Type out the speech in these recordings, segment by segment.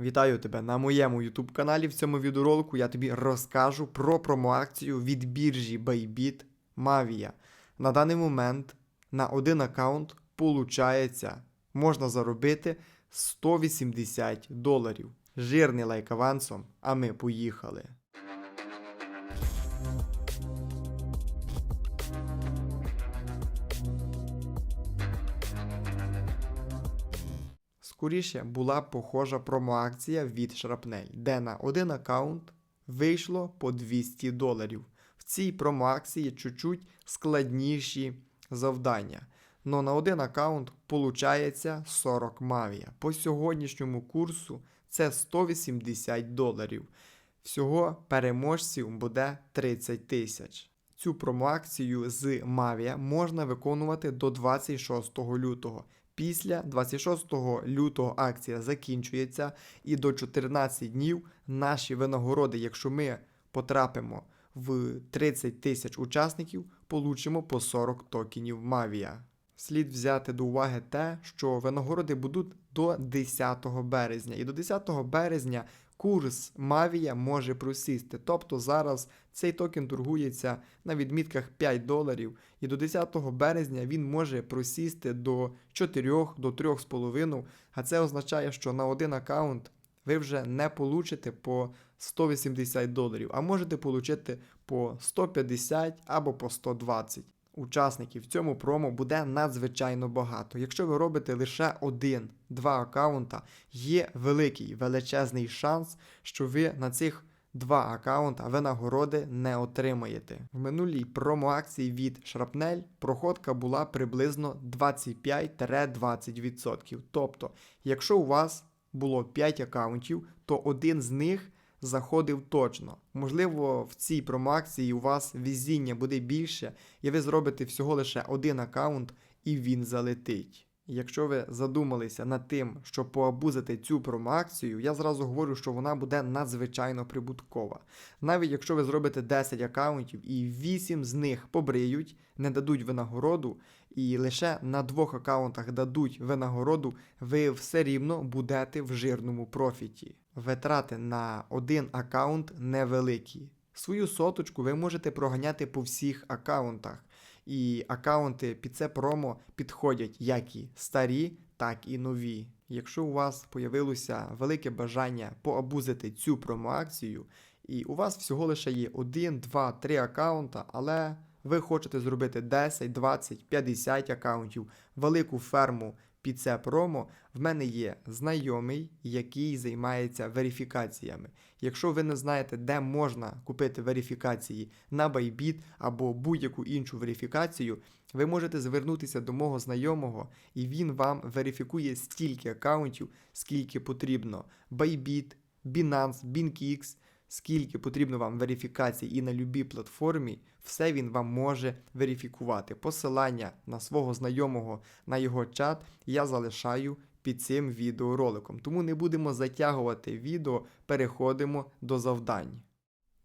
Вітаю тебе на моєму YouTube каналі. В цьому відеоролику я тобі розкажу про промоакцію від біржі Bybit Mavia. На даний момент на один аккаунт получається, можна заробити 180 доларів. Жирний лайк авансом, а ми поїхали. Скоріше була похожа промоакція від Шрапнель, де на один аккаунт вийшло по 200 доларів. В цій промоакції чуть-чуть складніші завдання. Но на один аккаунт получається 40 мавія. По сьогоднішньому курсу це 180 доларів. Всього переможців буде 30 тисяч. Цю промоакцію з Mavia можна виконувати до 26 лютого. Після 26 лютого акція закінчується, і до 14 днів наші винагороди, якщо ми потрапимо в 30 тисяч учасників, получимо по 40 токенів Мавія. Слід взяти до уваги те, що винагороди будуть до 10 березня, і до 10 березня курс Mavia може просісти. Тобто зараз цей токен торгується на відмітках 5 доларів, і до 10 березня він може просісти до 4 до 3,5, а це означає, що на один аккаунт ви вже не получите по 180 доларів, а можете получити по 150 або по 120. Учасників в цьому промо буде надзвичайно багато. Якщо ви робите лише один-два аккаунта, є великий величезний шанс, що ви на цих два аккаунта винагороди не отримаєте. В минулій промо-акції від Шрапнель проходка була приблизно 25-20%. Тобто, якщо у вас було 5 аккаунтів, то один з них заходив точно. Можливо, в цій промакції у вас везіння буде більше, і ви зробите всього лише один аккаунт, і він залетить. Якщо ви задумалися над тим, щоб поабузити цю промоакцію, я зразу говорю, що вона буде надзвичайно прибуткова. Навіть якщо ви зробите 10 аккаунтів і 8 з них побриють, не дадуть винагороду, і лише на двох аккаунтах дадуть винагороду, ви все рівно будете в жирному профіті. Витрати на один аккаунт невеликі. Свою соточку ви можете проганяти по всіх аккаунтах. І аккаунти під це промо підходять як і старі, так і нові. Якщо у вас появилося велике бажання поабузити цю промоакцію, і у вас всього лише є 1, 2, 3 аккаунта, але ви хочете зробити 10, 20, 50 аккаунтів, велику ферму під це промо, в мене є знайомий, який займається верифікаціями. Якщо ви не знаєте, де можна купити верифікації на Bybit або будь-яку іншу верифікацію, ви можете звернутися до мого знайомого, і він вам верифікує стільки аккаунтів, скільки потрібно. Bybit, Binance, BinkX – скільки потрібно вам верифікацій і на любій платформі, все він вам може верифікувати. Посилання на свого знайомого на його чат я залишаю під цим відеороликом. Тому не будемо затягувати відео, переходимо до завдань.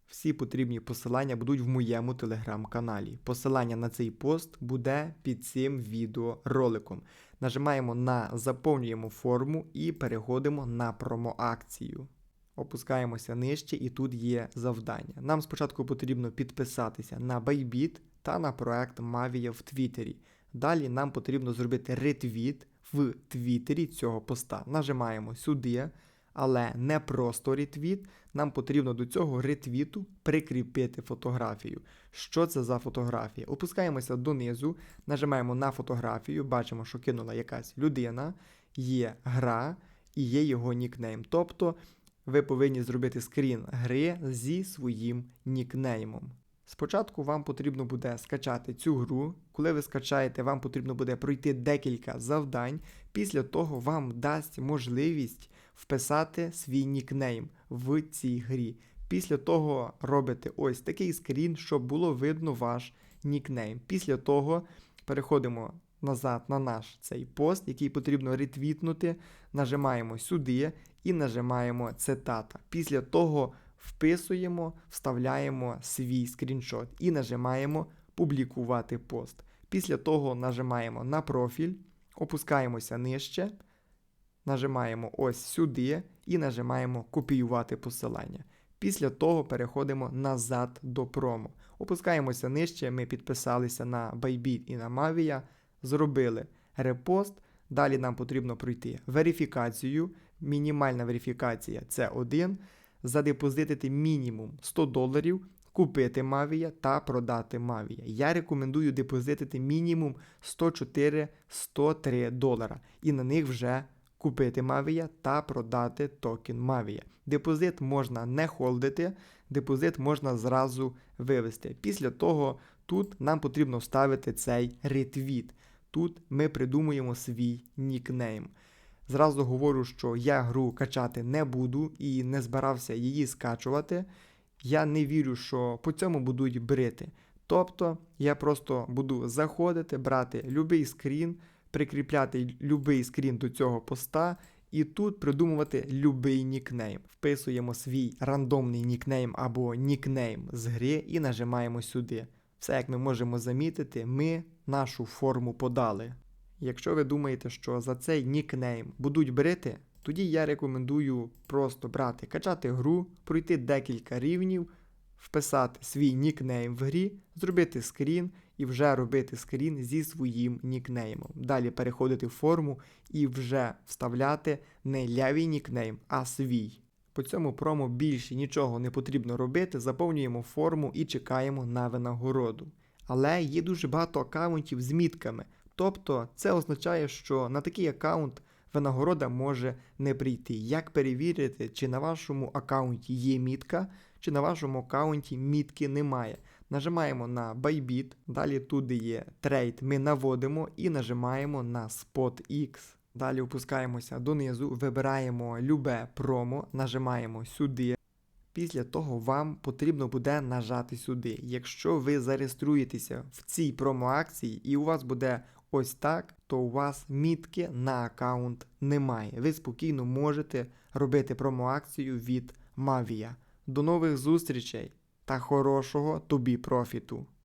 Всі потрібні посилання будуть в моєму телеграм-каналі. Посилання на цей пост буде під цим відеороликом. Нажимаємо на заповнюємо форму і переходимо на промоакцію. Опускаємося нижче, і тут є завдання. Нам спочатку потрібно підписатися на Bybit та на проект Mavia в Твіттері. Далі нам потрібно зробити ретвіт в Твіттері цього поста. Нажимаємо сюди, але не просто ретвіт. Нам потрібно до цього ретвіту прикріпити фотографію. Що це за фотографія? Опускаємося донизу, нажимаємо на фотографію, бачимо, що кинула якась людина, є гра і є його нікнейм. Тобто ви повинні зробити скрін гри зі своїм нікнеймом. Спочатку вам потрібно буде скачати цю гру. Коли ви скачаєте, вам потрібно буде пройти декілька завдань. Після того вам дасть можливість вписати свій нікнейм в цій грі. Після того робите ось такий скрін, щоб було видно ваш нікнейм. Після того переходимо назад на наш цей пост, який потрібно ретвітнути. Нажимаємо сюди і нажимаємо цитата. Після того вписуємо, вставляємо свій скріншот і нажимаємо публікувати пост. Після того нажимаємо на профіль, опускаємося нижче, нажимаємо ось сюди і нажимаємо копіювати посилання. Після того переходимо назад до промо. Опускаємося нижче, ми підписалися на Bybit і на Mavia, зробили репост. Далі нам потрібно пройти верифікацію. Мінімальна верифікація це 1. Задепозитити мінімум 100 доларів, купити Mavia та продати Mavia. Я рекомендую депозитити мінімум 104-103 долара і на них вже купити Mavia та продати токен Mavia. Депозит можна не холдити, депозит можна зразу вивести. Після того тут нам потрібно вставити цей ретвіт. Тут ми придумуємо свій нікнейм. Зразу говорю, що я гру качати не буду і не збирався її скачувати. Я не вірю, що по цьому будуть брити. Тобто я просто буду заходити, брати любий скрін, прикріпляти любий скрін до цього поста і тут придумувати любий нікнейм. Вписуємо свій рандомний нікнейм або нікнейм з гри і нажимаємо сюди. Все, як ми можемо замітити, ми нашу форму подали. Якщо ви думаєте, що за цей нікнейм будуть брити, тоді я рекомендую просто брати, качати гру, пройти декілька рівнів, вписати свій нікнейм в грі, зробити скрін і вже робити скрін зі своїм нікнеймом. Далі переходити в форму і вже вставляти не лявий нікнейм, а свій. По цьому промо більше нічого не потрібно робити, заповнюємо форму і чекаємо на винагороду. Але є дуже багато аккаунтів з мітками. Тобто це означає, що на такий аккаунт винагорода може не прийти. Як перевірити, чи на вашому аккаунті є мітка, чи на вашому аккаунті мітки немає. Нажимаємо на Bybit, далі туди є трейд, ми наводимо і нажимаємо на SpotX. Далі опускаємося донизу, вибираємо любе промо, нажимаємо сюди. Після того вам потрібно буде нажати сюди. Якщо ви зареєструєтеся в цій промо-акції і у вас буде ось так, то у вас мітки на аккаунт немає. Ви спокійно можете робити промо-акцію від Mavia. До нових зустрічей та хорошого тобі профіту!